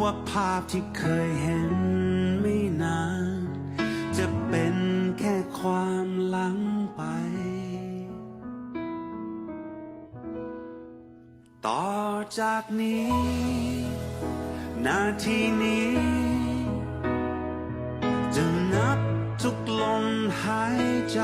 ว่าภาพที่เคยเห็นไม่นาน จะเป็นแค่ความหลังไป ต่อจากนี้ นาทีนี้ จะนับทุกลมหายใจ